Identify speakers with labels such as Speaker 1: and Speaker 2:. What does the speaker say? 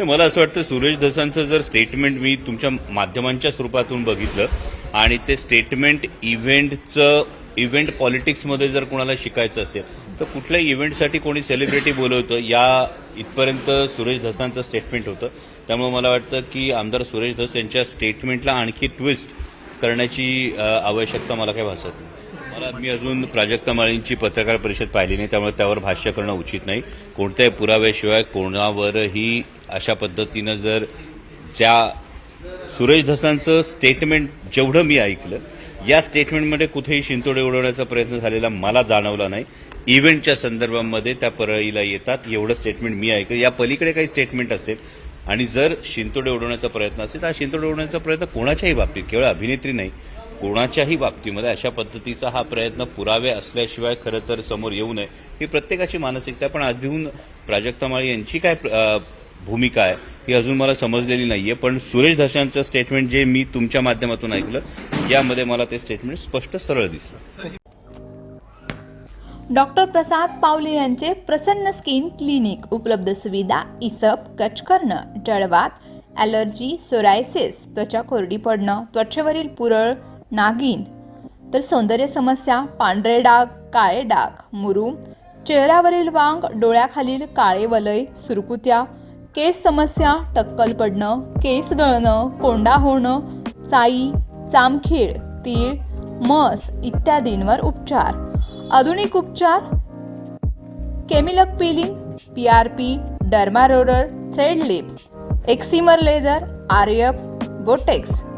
Speaker 1: तर मला असं वाटतं सुरेश धसांचं जर स्टेटमेंट मी तुमच्या माध्यमांच्या स्वरूपातून बघितलं आणि ते स्टेटमेंट इव्हेंटचं इव्हेंट पॉलिटिक्समध्ये जर कोणाला शिकायचं असेल तर कुठल्याही इव्हेंटसाठी कोणी सेलिब्रिटी बोलवतं या इथपर्यंत सुरेश धसांचं स्टेटमेंट होतं. त्यामुळे मला वाटतं की आमदार सुरेश धस यांच्या स्टेटमेंटला आणखी ट्विस्ट करण्याची आवश्यकता मला काही भासत नाही. मी अजून प्राजक्ता माळींची पत्रकार परिषद पाहिली नाही त्यामुळे त्यावर भाष्य करणं उचित नाही. कोणत्याही पुराव्याशिवाय कोणावरही अशा पद्धतीनं जर ज्या सुरेश धसांचं स्टेटमेंट जेवढं मी ऐकलं या स्टेटमेंटमध्ये कुठेही शिंतोडे उडवण्याचा प्रयत्न झालेला मला जाणवला नाही. इव्हेंटच्या संदर्भामध्ये त्या परळीला येतात एवढं स्टेटमेंट मी ऐकलं. या पलीकडे काही स्टेटमेंट असेल आणि जर शिंतोडे उडवण्याचा प्रयत्न असेल तर हा शिंतोडे उडवण्याचा प्रयत्न कोणाच्याही बाबतीत केवळ अभिनेत्री नाही. कोणाच्याही बाबतीमध्ये अशा पद्धतीचा हा प्रयत्न पुरावे असल्याशिवाय खरं तर समोर येऊ नये ही प्रत्येकाची मानसिकता आहे. पण अजून प्राजक्ता माळी यांची काय भूमिका आहे ही अजून मला समजलेली नाहीये पण सुरेश धशांचं स्टेटमेंट जे मी तुमच्या माध्यमातून ऐकलं यामध्ये मला ते स्टेटमेंट स्पष्ट सरळ दिसलं
Speaker 2: डॉक्टर प्रसाद पावले यांचे प्रसन्न स्किन क्लिनिक उपलब्ध सुविधा इसप कच करणं जळवात ॲलर्जी सोरायसिस त्वचा कोरडी पडणं त्वचेवरील पुरळ नागिन. तर सौंदर्य समस्या पांढरे डाग काळे डाग मुरूम चेहऱ्यावरील वांग डोळ्याखालील काळे वलय सुरकुत्या केस समस्या टक्कल पडणं केस गळणं कोंडा होणं चाई चामखीळ तीळ मस इत्यादींवर उपचार. आधुनिक उपचार केमिलक peeling P R P derma roller thread lift excimer laser आर्यप Botox